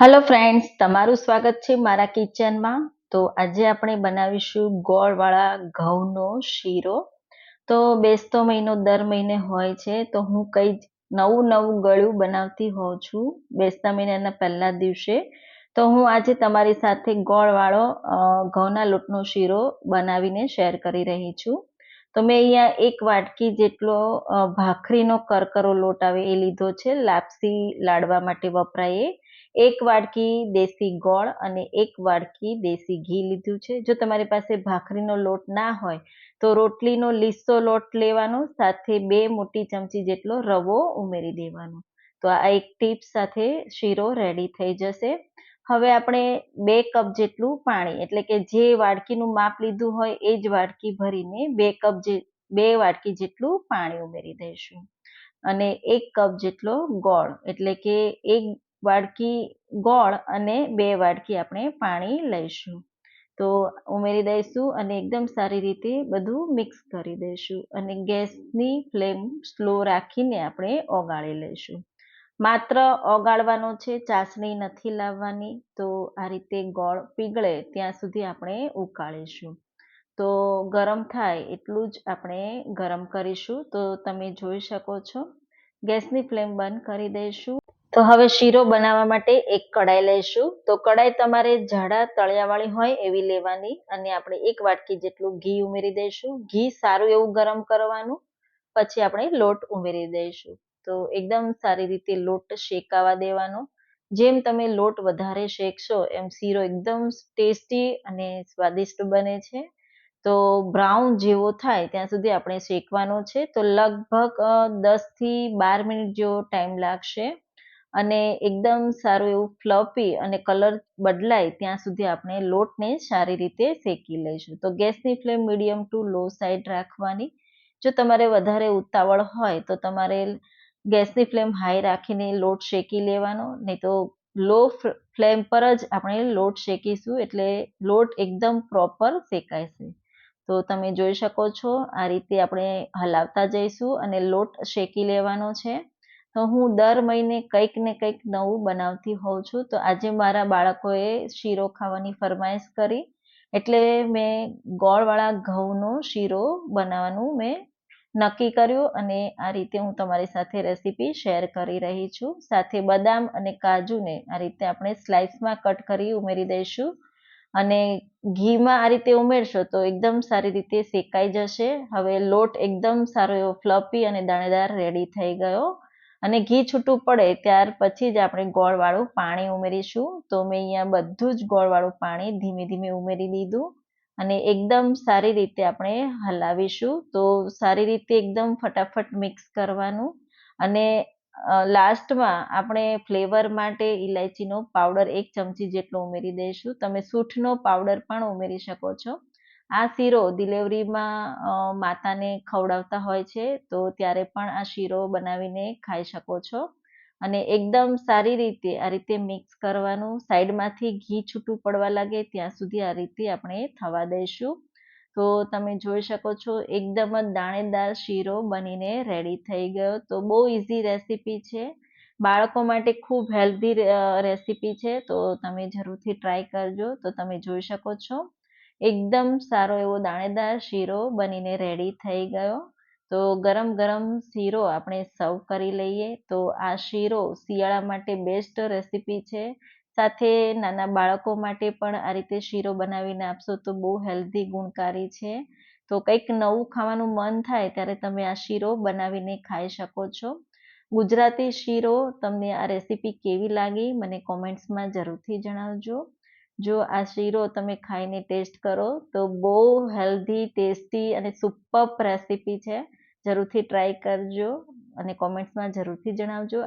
Hello friends તમારું સ્વાગત છે મારા કિચનમાં. તો આજે આપણે બનાવીશું ગોળવાળા ઘઉંનો શીરો. તો બેસતો મહિનો દર મહિને હોય છે, તો હું કંઈ નવું નવું ગળ્યું બનાવતી હોઉં છું બેસતા મહિનાના પહેલા દિવસે. તો હું આજે તમારી સાથે ગોળવાળો ઘઉંના લોટનો શીરો બનાવીને શેર કરી રહી છું. તો મેં અહીંયા એક વાટકી જેટલો ભાખરીનો કરકરો લોટ આવે એ લીધો છે, લાપસી લાડવા માટે વપરાય એક વાડકી દેશી ગોળ અને એક વાડકી દેશી ઘી લીધું છે. જો તમારી પાસે ભાખરીનો લોટ ના હોય, તો રોટલીનો લીસો લોટ લેવાનો, સાથે બે મોટી ચમચી જેટલો રવો ઉમેરી દેવાનો. તો આ એક ટીપ સાથે શીરો રેડી થઈ જશે. હવે આપણે બે કપ જેટલું પાણી, એટલે કે જે વાડકીનું માપ લીધું હોય એ જ વાડકી ભરીને બે કપ જે, બે વાડકી જેટલું પાણી ઉમેરી દઈશું. અને એક કપ જેટલો ગોળ, એટલે કે એક વાડકી ગોળ અને બે વાડકી આપણે પાણી લઈશું. તો ઉમેરી દઈશું અને એકદમ સારી રીતે બધું મિક્સ કરી દઈશું અને ગેસની ફ્લેમ સ્લો રાખીને આપણે ઓગાળી લઈશું. માત્ર ઓગાળવાનો છે, ચાસણી નથી લાવવાની, તો આ રીતે ગોળ પીગળે ત્યાં સુધી આપણે ઉકાળીશું. તો ગરમ થાય એટલું જ આપણે ગરમ કરીશું. તો તમે જોઈ શકો છો, ગેસની ફ્લેમ બંધ કરી દઈશું. તો હવે શીરો બનાવવા માટે એક કડાઈ લઈશું. તો કડાઈ તમારે જાડા તળિયાવાળી હોય એવી લેવાની અને આપણે એક વાટકી જેટલું ઘી ઉમેરી દઈશું. ઘી સારું એવું ગરમ કરવાનું. પછી આપણે લોટ ઉમેરી દઈશું. તો એકદમ સારી રીતે લોટ શેકાવા દેવાનો. જેમ તમે લોટ વધારે શેકશો એમ શીરો એકદમ ટેસ્ટી અને સ્વાદિષ્ટ બને છે. તો બ્રાઉન જેવો થાય ત્યાં સુધી આપણે શેકવાનો છે. તો લગભગ દસથી બાર મિનિટ જેવો ટાઈમ લાગશે. અને એકદમ સારું એવું ફ્લફી અને કલર બદલાય ત્યાં સુધી આપણે લોટને સારી રીતે શેકી લઈશું. તો ગેસની flame medium to low side રાખવાની. જો તમારે વધારે ઉતાવળ હોય તો તમારે ગેસની ફ્લેમ હાઈ રાખીને લોટ શેકી લેવાનો. નહીં તો લો ફ્લેમ પર જ આપણે લોટ શેકીશું એટલે લોટ એકદમ પ્રોપર શેકાશે. તો તમે જોઈ શકો છો આ રીતે આપણે હલાવતા જઈશું અને લોટ શેકી લેવાનો છે. તો હું દર મહિને કંઈક ને કંઈક નવું બનાવતી હોઉં છું. તો આજે મારા બાળકોએ શીરો ખાવાની ફરમાઈશ કરી. એટલે મેં ગોળવાળા ઘઉંનો શીરો બનાવવાનું મેં નક્કી કર્યું અને આ રીતે હું તમારી સાથે રેસીપી શેર કરી રહી છું. સાથે બદામ અને કાજુને આ રીતે આપણે સ્લાઇસમાં કટ કરી ઉમેરી દઈશું. અને ઘીમાં આ રીતે ઉમેરશો તો એકદમ સારી રીતે શેકાઈ જશે. હવે લોટ એકદમ સારો એવો ફ્લપી અને દાણેદાર રેડી થઈ ગયો. અને ઘી છૂટું પડે ત્યાર પછી જ આપણે ગોળવાળું પાણી ઉમેરીશું. તો મેં અહીંયા બધું જ ગોળવાળું પાણી ધીમે ધીમે ઉમેરી દીધું અને એકદમ સારી રીતે આપણે હલાવીશું. તો સારી રીતે એકદમ ફટાફટ મિક્સ કરવાનું અને લાસ્ટમાં આપણે ફ્લેવર માટે ઇલાયચીનો પાવડર એક ચમચી જેટલો ઉમેરી દઈશું. તમે સૂંઠનો પાવડર પણ ઉમેરી શકો છો. આ શીરો ડિલિવરીમાં માતાને ખવડાવતા હોય છે, તો ત્યારે પણ આ શીરો બનાવીને ખાઈ શકો છો. અને એકદમ સારી રીતે, આ રીતે મિક્સ કરવાનું, સાઈડમાંથી ઘી છૂટું પડવા લાગે, ત્યાં સુધી આ રીતે આપણે થવા દઈશું. તો તમે જોઈ શકો છો, એકદમ જ દાણેદાર શીરો બનીને રેડી થઈ ગયો. તો બહુ ઇઝી રેસીપી છે. બાળકો માટે ખૂબ હેલ્ધી રેસીપી છે, તો તમે જરૂરથી ટ્રાય કરજો. તો તમે જોઈ શકો છો. એકદમ સારો એવો દાણેદાર શીરો બનીને રેડી થઈ ગયો. તો ગરમ ગરમ શીરો આપણે સર્વ કરી લઈએ. તો આ શીરો શિયાળા માટે બેસ્ટ રેસીપી છે. સાથે નાના બાળકો માટે પણ આ રીતે શીરો બનાવીને આપશો તો બહુ હેલ્ધી ગુણકારી છે. તો કંઈક નવું ખાવાનું મન થાય ત્યારે તમે આ શીરો બનાવીને ખાઈ શકો છો. ગુજરાતી શીરો તમને આ રેસીપી કેવી લાગી મને કોમેન્ટ્સમાં જરૂરથી જણાવજો. જો આ શીરો તમે ખાઈને ટેસ્ટ કરો, તો બહુ હેલ્ધી ટેસ્ટી અને સુપર રેસીપી છે. જરૂરથી ટ્રાય કરજો અને કોમેન્ટ્સમાં જરૂરથી જણાવજો.